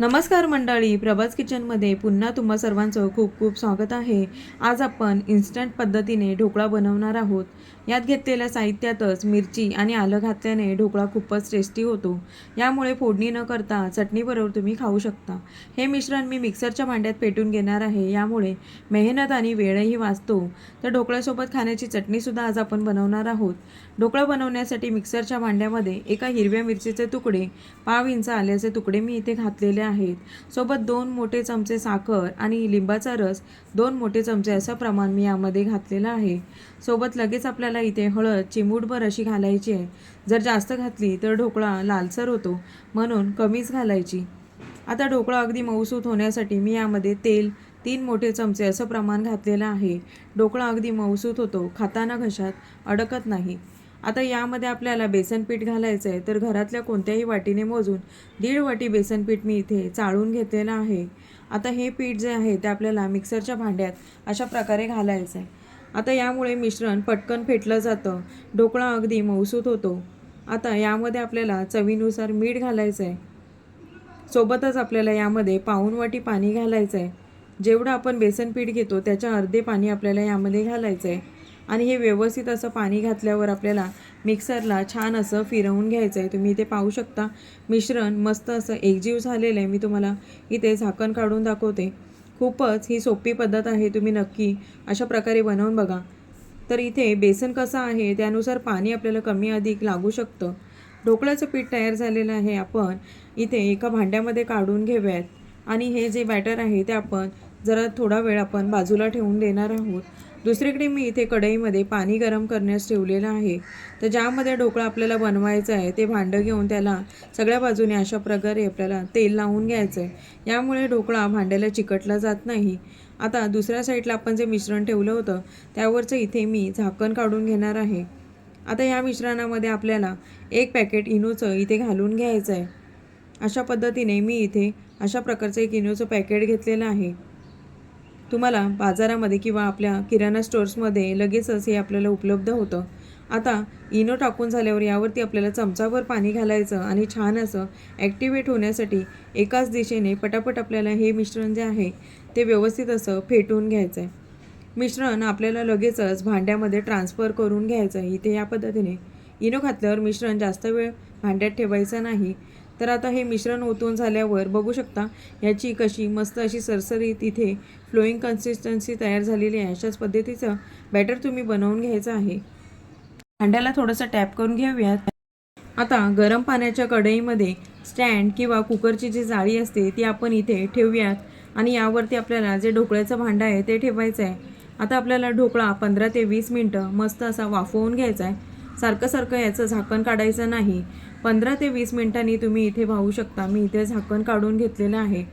नमस्कार मंडळी प्रभास किचनमध्ये पुन्हा तुम्हा सर्वांचं खूप खूप स्वागत आहे. आज आपण इन्स्टंट पद्धतीने ढोकळा बनवणार आहोत. यात घेतलेल्या साहित्यातच मिरची आणि आलं घातल्याने ढोकळा खूपच टेस्टी होतो. यामुळे फोडणी न करता चटणीबरोबर तुम्ही खाऊ शकता. हे मिश्रण मी मिक्सरच्या भांड्यात पेटून घेणार आहे. यामुळे मेहनत आणि वेळही वाचतो. तर ढोकळ्यासोबत खाण्याची चटणीसुद्धा आज आपण बनवणार आहोत. ढोकळा बनवण्यासाठी मिक्सरच्या भांड्यामध्ये एका हिरव्या मिरचीचे तुकडे पाव इंच आल्याचे तुकडे मी इथे घातलेले आहेत. सोबत दोन मोठे चमचे साखर आणि लिंबाचा रस दोन मोठे चमचे असं प्रमाण मी यामध्ये घातलेलं आहे. सोबत लगेच आपल्याला इथे हळद चिमूटभर अशी घालायची आहे. जर जास्त घातली तर ढोकळा लालसर होतो म्हणून कमीच घालायची. आता ढोकळा अगदी मऊसूत होण्यासाठी मी यामध्ये तेल तीन मोठे चमचे असं प्रमाण घातलेलं आहे. ढोकळा अगदी मऊसूत होतो खाताना घशात अडकत नाही. आता यामध्ये आपल्याला बेसनपीठ घालायचं आहे तर घरातल्या कोणत्याही वाटीने मोजून दीड वाटी बेसनपीठ मी इथे चाळून घेतलेलं आहे. आता हे पीठ जे आहे ते आपल्याला मिक्सरच्या भांड्यात अशा प्रकारे घालायचं आहे आता यामुळे मिश्रण पटकन फेटलं जातं ढोकळा अगदी मऊसूत होतो. आता यामध्ये आपल्याला चवीनुसार मीठ घालायचं आहे सोबतच आपल्याला यामध्ये पाऊण वाटी पाणी घालायचं आहे जेवढं आपण बेसन पीठ घेतो त्याच्या अर्धे पाणी आपल्याला यामध्ये घालायचं आहे आणि हे व्यवस्थित असं पाणी घातल्यावर आपल्याला मिक्सरला छान असं फिरवून घ्यायचं आहे तुम्ही इथे पाहू शकता. मिश्रण मस्त असं एकजीव झालेलं आहे. मी तुम्हाला इथे झाकण काढून दाखवते. खूपच ही सोपी पद्धत आहे. तुम्ही नक्की अशा प्रकारे बनवून बघा. तर इथे बेसन कसं आहे त्यानुसार पाणी आपल्याला कमी अधिक लागू शकतं. ढोकळ्याचं पीठ तयार झालेलं आहे. आपण इथे एका भांड्यामध्ये काढून घेऊयात. आणि हे जे बॅटर आहे ते आपण जरा थोडा वेळ आपण बाजूला ठेवून देणार आहोत. दुसरीकडे मी इथे कढईमध्ये पाणी गरम करण्यास ठेवलेलं आहे. तर ज्यामध्ये ढोकळा आपल्याला बनवायचा आहे ते भांडं घेऊन त्याला सगळ्या बाजूने अशा प्रकारे आपल्याला तेल लावून घ्यायचं आहे यामुळे ढोकळा भांड्याला चिकटला जात नाही. आता दुसऱ्या साईडला आपण जे मिश्रण ठेवलं होतं त्यावरचं इथे मी झाकण काढून घेणार आहे. आता या मिश्रणामध्ये आपल्याला एक पॅकेट इनोचं इथे घालून घ्यायचं आहे अशा पद्धतीने मी इथे अशा प्रकारचं एक इनोचं पॅकेट घेतलेलं आहे. तुम्हाला बाजारामध्ये किंवा आपल्या किराणा स्टोर्समध्ये लगेचच हे आपल्याला उपलब्ध होतं. आता इनो टाकून झाल्यावर यावरती आपल्याला चमचाभर पाणी घालायचं आणि छान असं ॲक्टिवेट होण्यासाठी एकाच दिशेने पटापट आपल्याला हे मिश्रण जे आहे ते व्यवस्थित असं फेटून घ्यायचं आहे मिश्रण आपल्याला लगेचच भांड्यामध्ये ट्रान्सफर करून घ्यायचं आहे इथे या पद्धतीने इनो घातल्यावर मिश्रण जास्त वेळ भांड्यात ठेवायचं नाही. तर आता हे मिश्रण ओतून झाल्यावर बघू शकता याची कशी मस्त अशी सरसरीत इथे फ्लोईंग कन्सिस्टन्सी तयार झालेली आहे. अशाच पद्धतीचं बॅटर तुम्ही बनवून घ्यायचं आहे. भांड्याला थोडंसं टॅप करून घेऊयात आता गरम पाण्याच्या कढईमध्ये स्टँड किंवा कुकरची जी जाळी असते ती आपण इथे ठेवूयात. आणि यावरती आपल्याला जे ढोकळ्याचं भांडं आहे ते ठेवायचं आहे. आता आपल्याला ढोकळा पंधरा ते वीस मिनटं मस्त असा वाफवून घ्यायचा आहे. सारखं सारखं याचं झाकण काढायचं नाही. पंधरा ते वीस मिनटांनी तुम्ही इथे पाहू शकता. मी इथे झाकण काढून घेतलेलं आहे.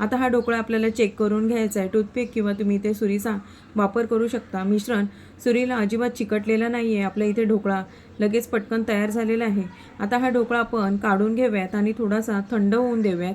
आता हा ढोकळा आपल्याला चेक करून घ्यायचा आहे. टूथपिक किंवा तुम्ही इथे सुरीचा वापर करू शकता. मिश्रण सुरीला अजिबात चिकटलेला नाही आहे आपल्या इथे ढोकळा लगेच पटकन तयार झालेला आहे. आता हा ढोकळा आपण काढून घेऊयात आणि थोडासा थंड होऊन देऊयात.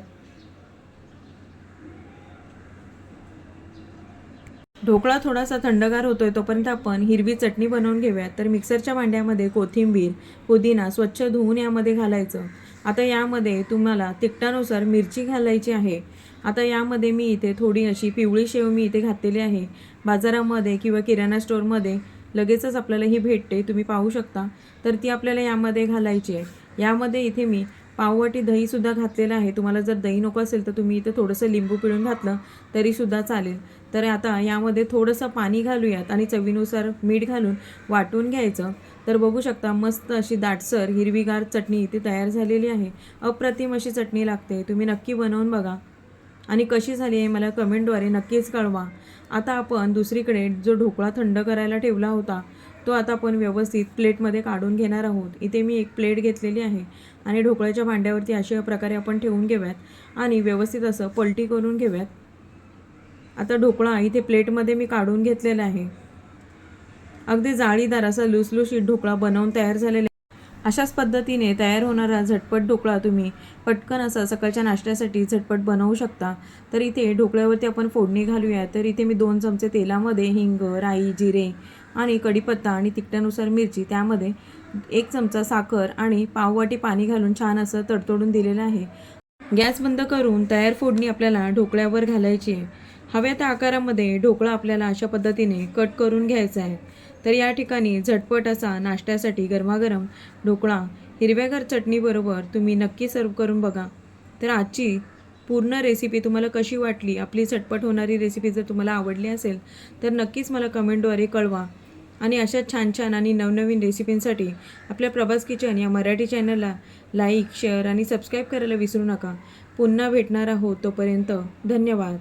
ढोकळा थोडासा थंडगार होतोय तोपर्यंत आपण हिरवी चटणी बनवून घेऊयात. तर मिक्सरच्या भांड्यामध्ये कोथिंबीर पुदिना स्वच्छ धुवून यामध्ये घालायचं. आता यामध्ये तुम्हाला तिखटानुसार मिरची घालायची आहे. आता यामध्ये मी इथे थोडी अशी पिवळी शेव मी इथे घातलेली आहे. बाजारामध्ये किंवा किराणा स्टोअरमध्ये लगेचच आपल्याला ही भेटते तुम्ही पाहू शकता. तर ती आपल्याला यामध्ये घालायची आहे. यामध्ये इथे मी पाववाटी दहीसुद्धा घातलेलं आहे. तुम्हाला जर दही नको असेल तर तुम्ही इथं थोडंसं लिंबू पिळून घातलं तरीसुद्धा चालेल. तर आता यामध्ये थोडंसं पाणी घालूयात आणि चवीनुसार मीठ घालून वाटून घ्यायचं. तर बघू शकता मस्त अशी दाटसर हिरवीगार चटणी इथे तयार झालेली आहे. अप्रतिम अशी चटणी लागते. तुम्ही नक्की बनवून बघा. आणि कशी झाली आहे मला कमेंटद्वारे नक्कीच कळवा. आता आपण दुसरीकडे जो ढोकळा थंड करायला ठेवला होता तो आता आपण व्यवस्थित प्लेटमध्ये काढून घेणार आहोत. इथे मी एक प्लेट घेतलेली आहे आणि ढोकळ्याच्या भांड्यावरती अशा प्रकारे आपण ठेवून घेऊयात आणि व्यवस्थित असं पलटी करून घेऊयात. आता ढोकळा इथे प्लेटमध्ये मी काढून घेतलेला आहे. अगदी जाळीदार असा लुसलुशीत ढोकळा बनवून तयार झालेला आहे. अशाच पद्धतीने तयार होणारा झटपट ढोकळा तुम्ही पटकन असा सकाळच्या नाश्त्यासाठी झटपट बनवू शकता. तर इथे ढोकळ्यावरती आपण फोडणी घालूया तर इथे मी दोन चमचे तेलामध्ये हिंग राई जिरे आणि कढीपत्ता आणि तिखटानुसार मिरची त्यामध्ये एक चमचा साखर आणि पाववाटी पाणी घालून छान असं तडतडून दिलेलं आहे. गॅस बंद करून तयार फोडणी आपल्याला ढोकळ्यावर घालायची आहे. हव्या त्या आकारामध्ये ढोकळा आपल्याला अशा पद्धतीने कट करून घ्यायचा आहे. तर या ठिकाणी झटपट असा नाश्त्यासाठी गरमागरम ढोकळा हिरव्यागार चटणीबरोबर तुम्ही नक्की सर्व करून बघा. तर आजची पूर्ण रेसिपी तुम्हाला कशी वाटली आपली झटपट होणारी रेसिपी जर तुम्हाला आवडली असेल तर नक्कीच मला कमेंटद्वारे कळवा. आणि अशा छान छान आणि नवनवीन रेसिपींसाठी आपल्या प्रभास किचन या मराठी चॅनलला लाईक शेअर आणि सबस्क्राईब करायला विसरू नका. पुन्हा भेटणार आहोत तोपर्यंत धन्यवाद.